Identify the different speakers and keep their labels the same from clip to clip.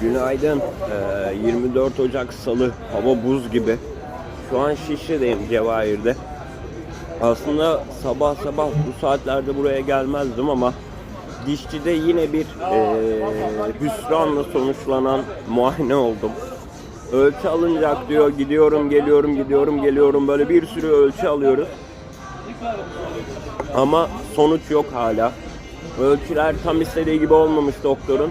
Speaker 1: Günaydın. Ee, 24 Ocak Salı. Hava buz gibi. Şu an Şişli'deyim Cevahir'de. Aslında sabah sabah bu saatlerde buraya gelmezdim ama dişçide yine bir eee hüsranla sonuçlanan muayene oldum. Ölçü alınacak diyor. Gidiyorum, geliyorum, gidiyorum, geliyorum. Böyle bir sürü ölçü alıyoruz. Ama sonuç yok hala. Ölçüler tam istediği gibi olmamış doktorun.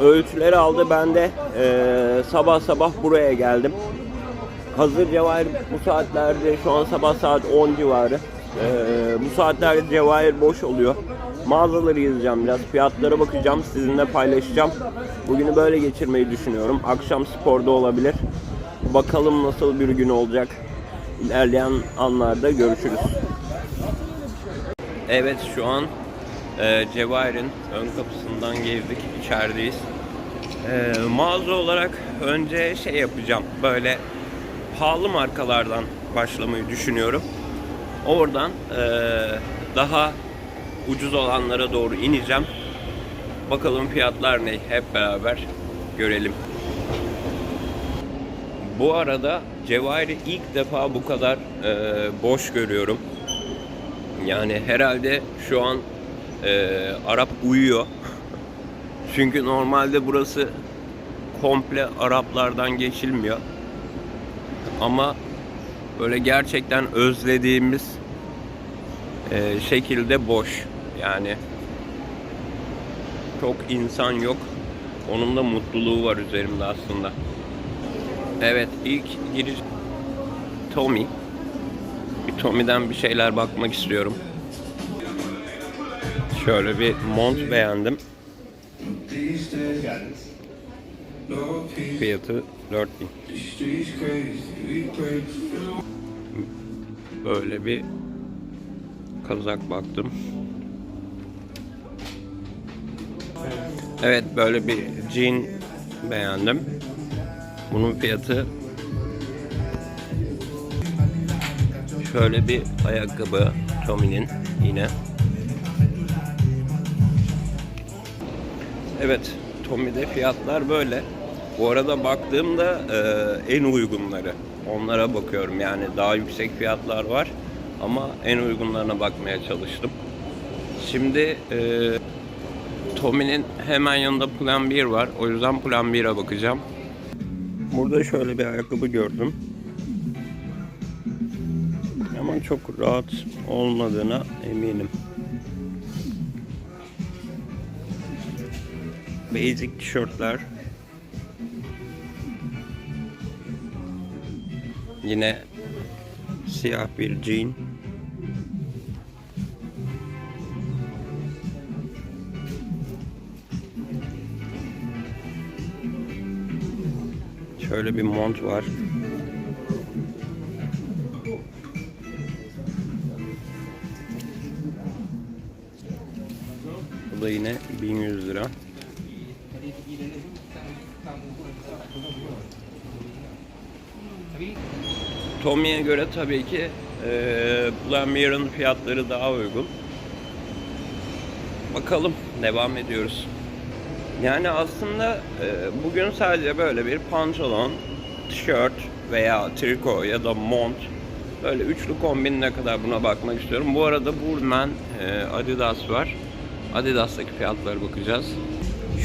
Speaker 1: Ölçüleri aldı. Ben de eee, sabah sabah buraya geldim. Hazır Cevahir bu saatlerde şu an sabah saat 10 civarı. Eee, bu saatlerde Cevahir boş oluyor. Mağazaları gezeceğim biraz. Fiyatlara bakacağım. Sizinle paylaşacağım. Bugünü böyle geçirmeyi düşünüyorum. Akşam sporda olabilir. Bakalım nasıl bir gün olacak. İlerleyen anlarda görüşürüz. Evet şu an e, Cevahir'in ön kapısından gezdik. içerideyiz. E, mağaza olarak önce şey yapacağım. Böyle pahalı markalardan başlamayı düşünüyorum. Oradan e, daha ucuz olanlara doğru ineceğim. Bakalım fiyatlar ne? Hep beraber görelim. Bu arada Cevahir'i ilk defa bu kadar e, boş görüyorum. Yani herhalde şu an e, Arap uyuyor. Çünkü normalde burası komple Araplardan geçilmiyor. Ama böyle gerçekten özlediğimiz e, şekilde boş. Yani çok insan yok. Onun da mutluluğu var üzerimde aslında. Evet ilk giriş Tommy. Bir Tommy'den bir şeyler bakmak istiyorum. Şöyle bir mont beğendim. Fiyatı 4000. Böyle bir kazak baktım. Evet böyle bir jean beğendim. Bunun fiyatı şöyle bir ayakkabı Tommy'nin yine. Evet Tommy'de fiyatlar böyle. Bu arada baktığımda e, en uygunları. Onlara bakıyorum yani daha yüksek fiyatlar var ama en uygunlarına bakmaya çalıştım. Şimdi e, Tommy'nin hemen yanında Plan 1 var. O yüzden Plan 1'e bakacağım. Burada şöyle bir ayakkabı gördüm. Ama çok rahat olmadığına eminim. Basic tişörtler. Yine siyah bir jean. Şöyle bir mont var. Bu da yine 1100 lira. Tommy'ye göre tabii ki e, Plumbeer'ın fiyatları daha uygun. Bakalım devam ediyoruz. Yani aslında e, bugün sadece böyle bir pantolon, tişört veya triko ya da mont böyle üçlü kombinine kadar buna bakmak istiyorum. Bu arada Burman e, Adidas var. Adidas'taki fiyatlara bakacağız.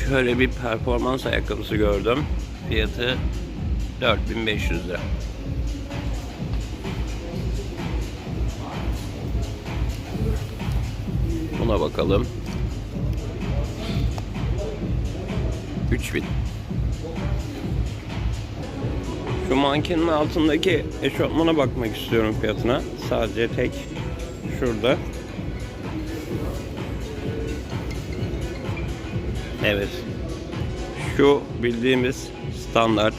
Speaker 1: Şöyle bir performans ayakkabısı gördüm. Fiyatı 4500 lira. Buna bakalım. 3000. Şu mankenin altındaki eşofmana bakmak istiyorum fiyatına. Sadece tek şurada. Evet. Şu bildiğimiz standart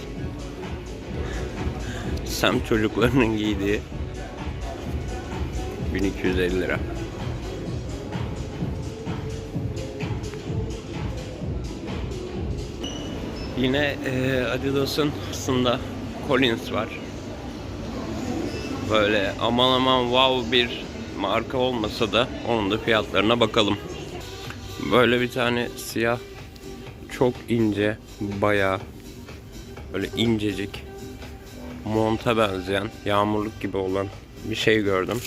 Speaker 1: semt çocuklarının giydiği 1250 lira. Yine e, Adidas'ın aslında Collins var. Böyle aman aman wow bir marka olmasa da onun da fiyatlarına bakalım. Böyle bir tane siyah çok ince, bayağı böyle incecik, monta benzeyen, yağmurluk gibi olan bir şey gördüm.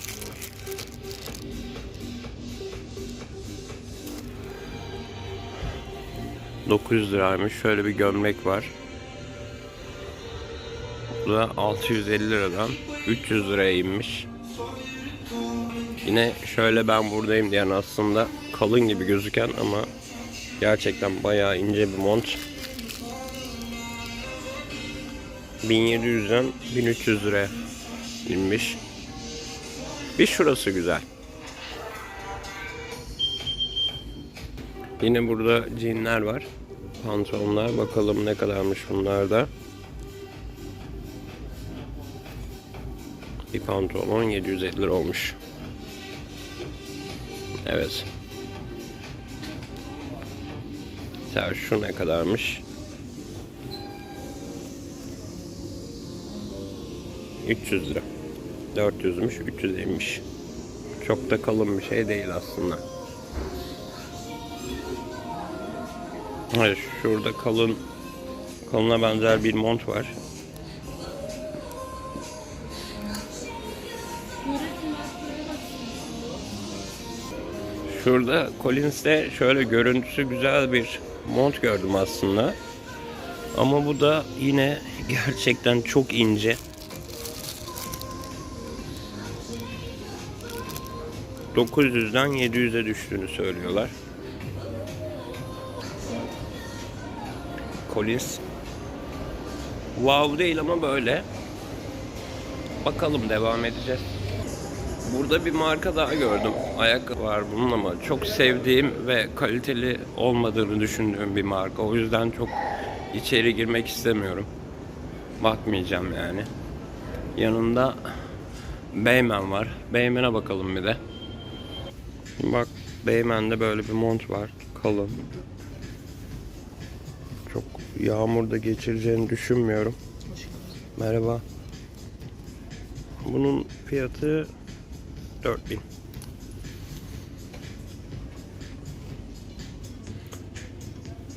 Speaker 1: ...900 liraymış. Şöyle bir gömlek var. Bu da 650 liradan 300 liraya inmiş. Yine şöyle ben buradayım diyen aslında kalın gibi gözüken ama gerçekten bayağı ince bir mont. 1700'den 1300 liraya inmiş. Bir şurası güzel. Yine burada jeanler var. Pantolonlar bakalım ne kadarmış bunlar da. Bir pantolon 750 lira olmuş. Evet. Mesela şu ne kadarmış? 300 lira. 400'müş, 300'eymiş. Çok da kalın bir şey değil aslında. Hayır, şurada kalın kalına benzer bir mont var. Şurada Collins'te şöyle görüntüsü güzel bir mont gördüm aslında. Ama bu da yine gerçekten çok ince. ...900'den 700'e düştüğünü söylüyorlar. Collins. Wow değil ama böyle. Bakalım devam edeceğiz. Burada bir marka daha gördüm. Ayakkabı var bunun ama çok sevdiğim ve kaliteli olmadığını düşündüğüm bir marka. O yüzden çok içeri girmek istemiyorum. Bakmayacağım yani. Yanında Beymen var. Beymen'e bakalım bir de. Bak Beymen'de böyle bir mont var. Kalın. Çok yağmurda geçireceğini düşünmüyorum. Merhaba. Bunun fiyatı 4000.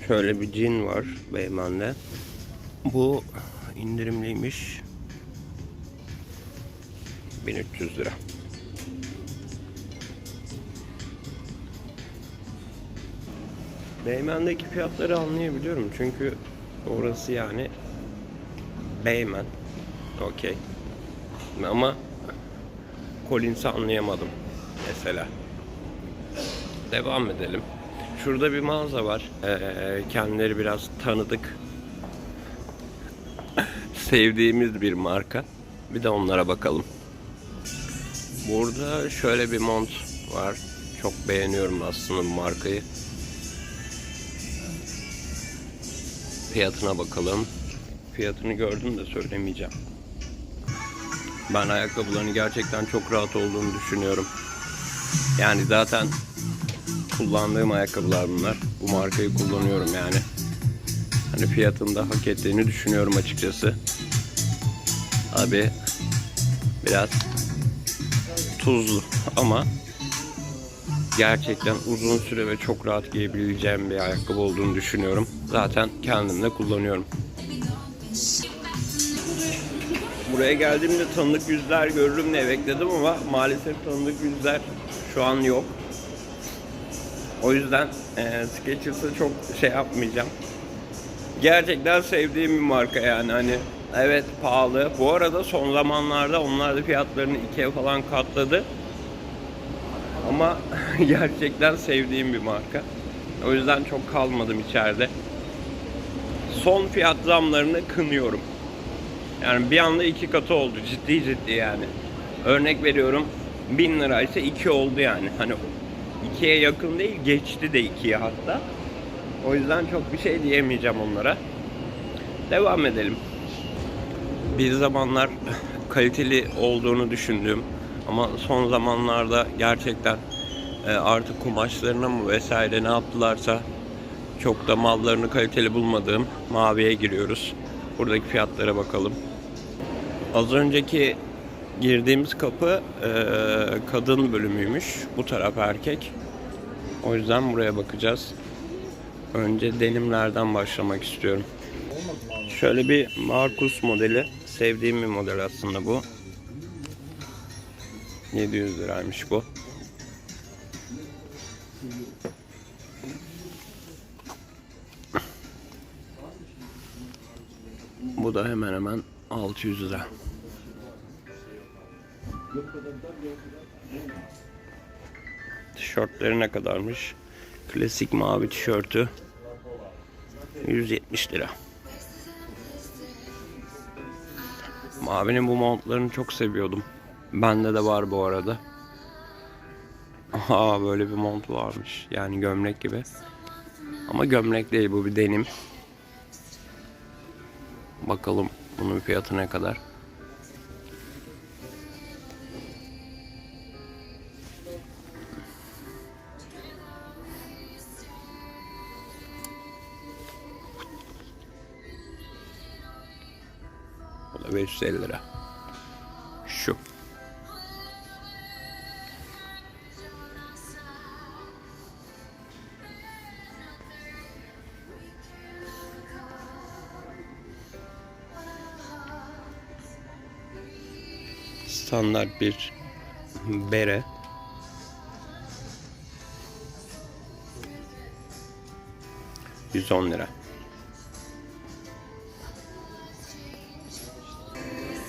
Speaker 1: Şöyle bir cin var Beymen'de. Bu indirimliymiş. 1300 lira. Beymen'deki fiyatları anlayabiliyorum çünkü orası yani Beymen. Okey. Ama Collins'i anlayamadım mesela. Devam edelim. Şurada bir mağaza var. Ee, kendileri biraz tanıdık. Sevdiğimiz bir marka. Bir de onlara bakalım. Burada şöyle bir mont var. Çok beğeniyorum aslında bu markayı. Fiyatına bakalım. Fiyatını gördüm de söylemeyeceğim. Ben ayakkabılarını gerçekten çok rahat olduğunu düşünüyorum. Yani zaten kullandığım ayakkabılar bunlar. Bu markayı kullanıyorum yani. Hani fiyatını da hak ettiğini düşünüyorum açıkçası. Abi biraz tuzlu ama gerçekten uzun süre ve çok rahat giyebileceğim bir ayakkabı olduğunu düşünüyorum. Zaten kendim de kullanıyorum. Buraya geldiğimde tanıdık yüzler görürüm diye bekledim ama maalesef tanıdık yüzler şu an yok. O yüzden e, Skechers'ı çok şey yapmayacağım. Gerçekten sevdiğim bir marka yani hani evet pahalı. Bu arada son zamanlarda onlar da fiyatlarını ikiye falan katladı. Ama gerçekten sevdiğim bir marka. O yüzden çok kalmadım içeride. Son fiyat zamlarını kınıyorum. Yani bir anda iki katı oldu. Ciddi ciddi yani. Örnek veriyorum. 1000 liraysa 2 oldu yani. Hani ikiye yakın değil geçti de ikiye hatta. O yüzden çok bir şey diyemeyeceğim onlara. Devam edelim. Bir zamanlar kaliteli olduğunu düşündüğüm ama son zamanlarda gerçekten e, artık kumaşlarına mı vesaire ne yaptılarsa çok da mallarını kaliteli bulmadığım maviye giriyoruz. Buradaki fiyatlara bakalım. Az önceki girdiğimiz kapı e, kadın bölümüymüş. Bu taraf erkek. O yüzden buraya bakacağız. Önce denimlerden başlamak istiyorum. Şöyle bir Marcus modeli. Sevdiğim bir model aslında bu. 700 liraymış bu. Bu da hemen hemen 600 lira. Tişörtleri ne kadarmış? Klasik mavi tişörtü 170 lira. Mavinin bu montlarını çok seviyordum. Bende de var bu arada. Aha böyle bir mont varmış. Yani gömlek gibi. Ama gömlek değil bu bir denim. Bakalım bunun fiyatı ne kadar. Bu da 550 lira. Standart bir bere. Yüz on lira.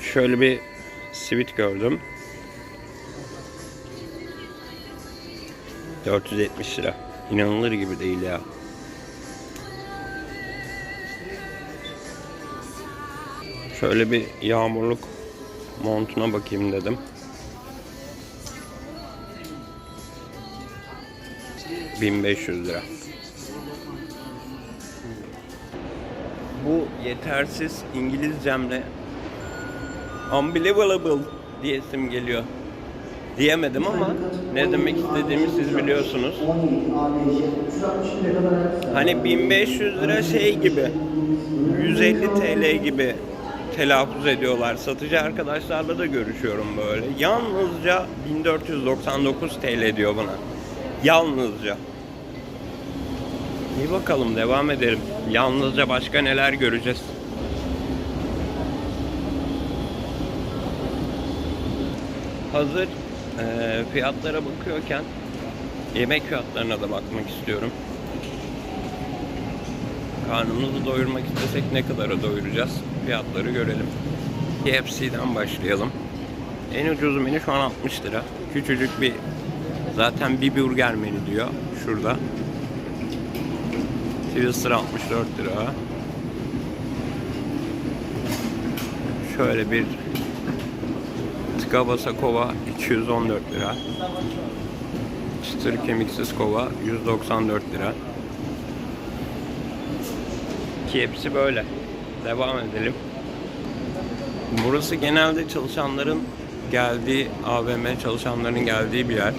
Speaker 1: Şöyle bir sivit gördüm. 470 lira. İnanılır gibi değil ya. Şöyle bir yağmurluk montuna bakayım dedim. ...1500 lira. Bu yetersiz İngilizcemle unbelievable diyesim geliyor. Diyemedim ama ne demek istediğimi siz biliyorsunuz. Hani 1500 lira şey gibi 150 TL gibi telaffuz ediyorlar. Satıcı arkadaşlarla da görüşüyorum böyle. Yalnızca 1499 TL diyor buna. Yalnızca. İyi bakalım devam edelim. Yalnızca başka neler göreceğiz. Hazır eee, fiyatlara bakıyorken yemek fiyatlarına da bakmak istiyorum. Karnımızı doyurmak istesek ne kadara doyuracağız? Fiyatları görelim. KFC'den başlayalım. En ucuz menü şu an 60 lira. Küçücük bir zaten bir burger menü diyor şurada. Twister 64 lira. Şöyle bir tıka basa kova 214 lira. Çıtır kemiksiz kova 194 lira. Ki hepsi böyle. Devam edelim. Burası genelde çalışanların geldiği AVM çalışanların geldiği bir yer.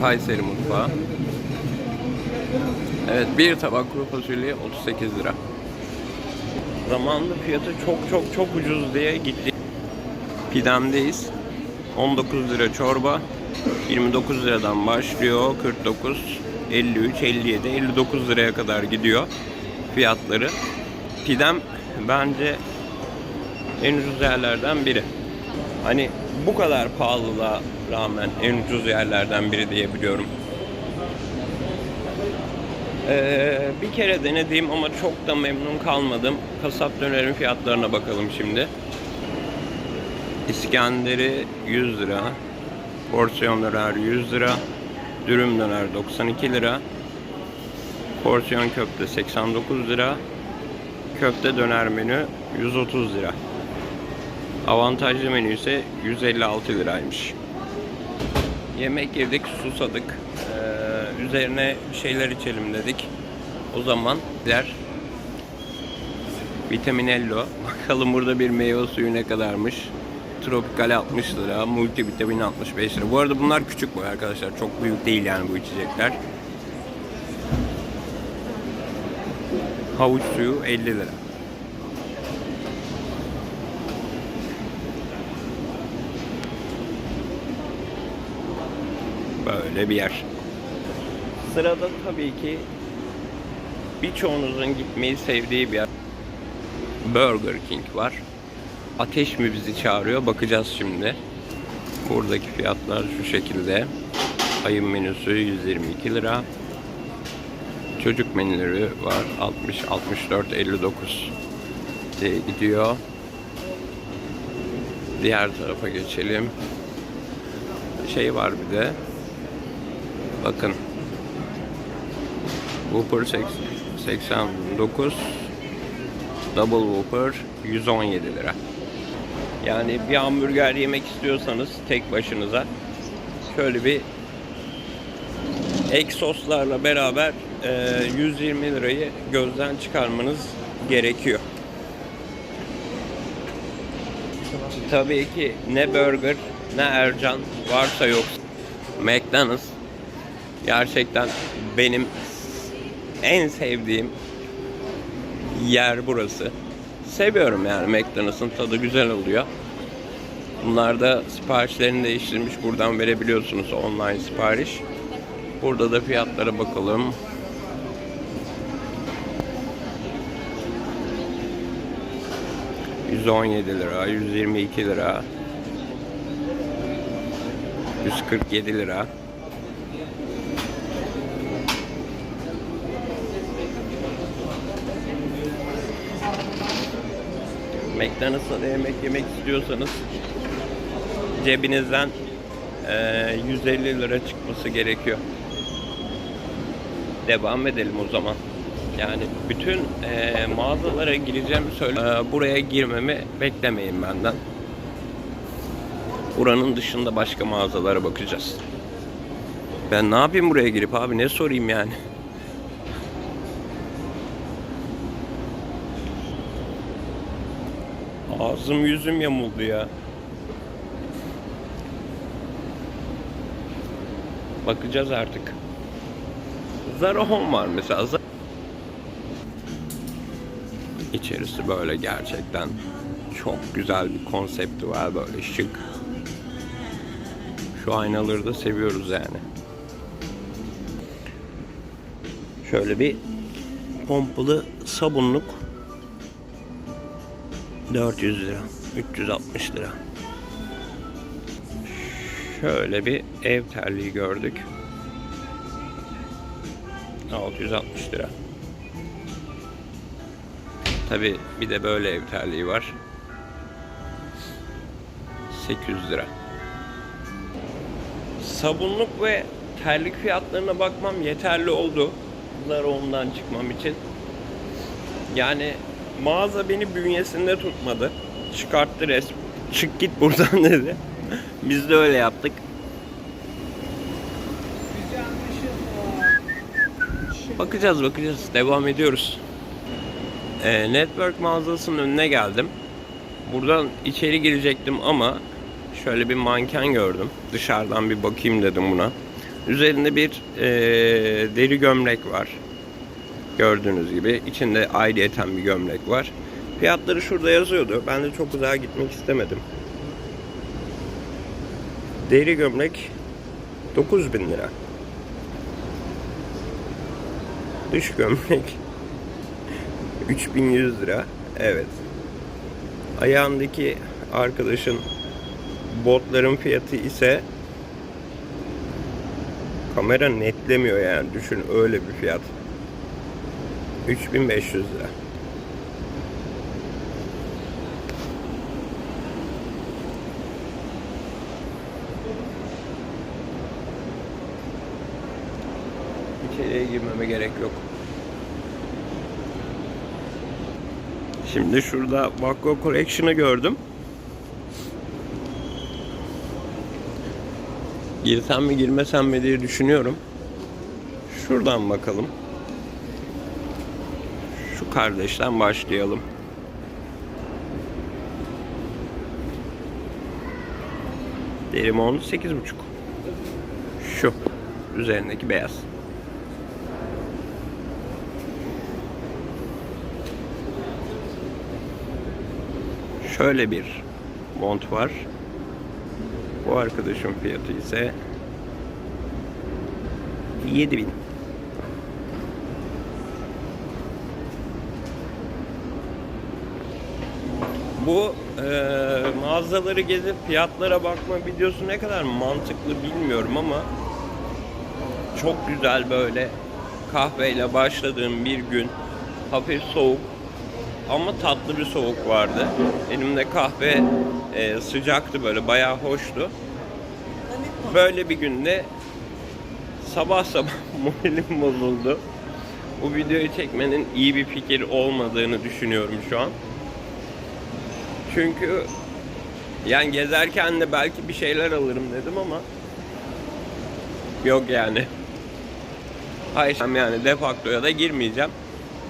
Speaker 1: Kayseri mutfağı. Evet bir tabak kuru fasulye 38 lira. Zamanında fiyatı çok çok çok ucuz diye gitti. Pidemdeyiz. 19 lira çorba. 29 liradan başlıyor. 49, 53, 57, 59 liraya kadar gidiyor fiyatları. Pidem bence en ucuz yerlerden biri. Hani bu kadar pahalılığa rağmen en ucuz yerlerden biri diyebiliyorum. Ee, bir kere denediğim ama çok da memnun kalmadım. Kasap dönerin fiyatlarına bakalım şimdi. İskender'i 100 lira. Porsiyon döner 100 lira. Dürüm döner 92 lira. Porsiyon köfte 89 lira. Köfte döner menü 130 lira. Avantajlı menü ise 156 liraymış. Yemek yedik, susadık. Ee, üzerine bir şeyler içelim dedik. O zaman der Vitaminello. Bakalım burada bir meyve suyu ne kadarmış. Tropikal 60 lira, multivitamin 65 lira. Bu arada bunlar küçük boy arkadaşlar. Çok büyük değil yani bu içecekler. Havuç suyu 50 lira. Böyle. Öyle bir yer. Sırada tabii ki birçoğunuzun gitmeyi sevdiği bir yer. Burger King var. Ateş mi bizi çağırıyor? Bakacağız şimdi. Buradaki fiyatlar şu şekilde. Ayın menüsü 122 lira. Çocuk menüleri var. 60, 64, 59 diye gidiyor. Diğer tarafa geçelim. Şey var bir de. Bakın. Whopper seks- 89 Double Whopper 117 lira. Yani bir hamburger yemek istiyorsanız tek başınıza şöyle bir ek soslarla beraber e, 120 lirayı gözden çıkarmanız gerekiyor. Tabii ki ne burger ne Ercan varsa yok. McDonald's gerçekten benim en sevdiğim yer burası. Seviyorum yani McDonald's'ın tadı güzel oluyor. Bunlar da siparişlerini değiştirmiş. Buradan verebiliyorsunuz online sipariş. Burada da fiyatlara bakalım. ...117 lira, 122 lira... ...147 lira... McDonald's'a yemek yemek istiyorsanız cebinizden eee, 150 lira çıkması gerekiyor. Devam edelim o zaman. Yani bütün eee, mağazalara gireceğim söyle. Eee, buraya girmemi beklemeyin benden. Buranın dışında başka mağazalara bakacağız. Ben ne yapayım buraya girip abi ne sorayım yani? Ağzım yüzüm yamuldu ya. Bakacağız artık. Zara Home var mesela. İçerisi böyle gerçekten çok güzel bir konsepti var böyle şık. Şu aynaları da seviyoruz yani. Şöyle bir pompalı sabunluk 400 lira. 360 lira. Şöyle bir ev terliği gördük. 660 lira. Tabi bir de böyle ev terliği var. 800 lira. Sabunluk ve terlik fiyatlarına bakmam yeterli oldu. Zara ondan çıkmam için. Yani mağaza beni bünyesinde tutmadı. Çıkarttı resmi. Çık git buradan dedi. Biz de öyle yaptık. Bakacağız bakacağız. Devam ediyoruz. Ee, Network mağazasının önüne geldim. Buradan içeri girecektim ama şöyle bir manken gördüm. Dışarıdan bir bakayım dedim buna. Üzerinde bir ee, deri gömlek var. Gördüğünüz gibi içinde ayrıyeten bir gömlek var. Fiyatları şurada yazıyordu. Ben de çok uzağa gitmek istemedim. Deri gömlek 9000 lira. Dış gömlek 3100 lira. Evet. Ayağındaki arkadaşın botların fiyatı ise kamera netlemiyor yani düşün öyle bir fiyat. 3500 lira. İçeriye girmeme gerek yok. Şimdi şurada Vakko Collection'ı gördüm. Girsem mi girmesem mi diye düşünüyorum. Şuradan bakalım. Kardeşten başlayalım. Derimon 8.5. Şu üzerindeki beyaz. Şöyle bir mont var. Bu arkadaşın fiyatı ise 7000. Bu eee, mağazaları gezip fiyatlara bakma videosu ne kadar mantıklı bilmiyorum ama çok güzel böyle kahveyle başladığım bir gün hafif soğuk ama tatlı bir soğuk vardı. Elimde kahve eee, sıcaktı böyle bayağı hoştu. Böyle bir günde sabah sabah moralim bozuldu. Bu videoyu çekmenin iyi bir fikir olmadığını düşünüyorum şu an. Çünkü yani gezerken de belki bir şeyler alırım dedim ama yok yani. Hayır yani defaktoya da girmeyeceğim.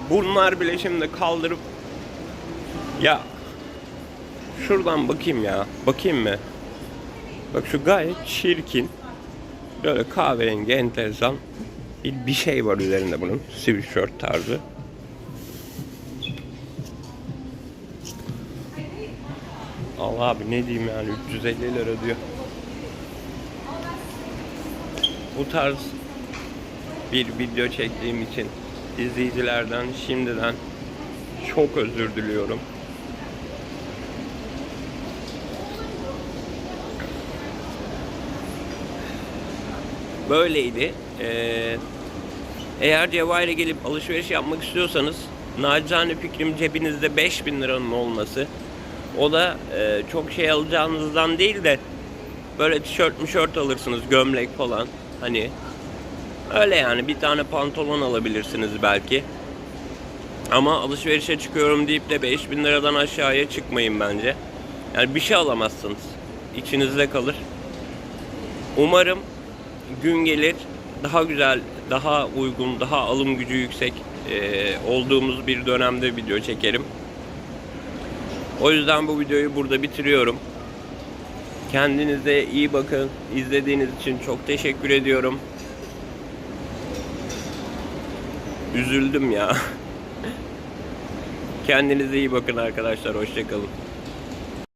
Speaker 1: Bunlar bile şimdi kaldırıp ya şuradan bakayım ya. Bakayım mı? Bak şu gayet çirkin. Böyle kahverengi enteresan bir, bir şey var üzerinde bunun. Sweatshirt tarzı. Allah abi ne diyeyim yani 350 lira diyor. Bu tarz bir video çektiğim için izleyicilerden şimdiden çok özür diliyorum. Böyleydi. Ee, eğer Cevahir'e gelip alışveriş yapmak istiyorsanız nacizane fikrim cebinizde 5000 liranın olması. O da e, çok şey alacağınızdan değil de böyle tişört mişört alırsınız gömlek falan hani öyle yani bir tane pantolon alabilirsiniz belki. Ama alışverişe çıkıyorum deyip de 5000 liradan aşağıya çıkmayın bence. Yani bir şey alamazsınız. İçinizde kalır. Umarım gün gelir daha güzel, daha uygun, daha alım gücü yüksek e, olduğumuz bir dönemde video çekerim. O yüzden bu videoyu burada bitiriyorum. Kendinize iyi bakın. İzlediğiniz için çok teşekkür ediyorum. Üzüldüm ya. Kendinize iyi bakın arkadaşlar. Hoşçakalın.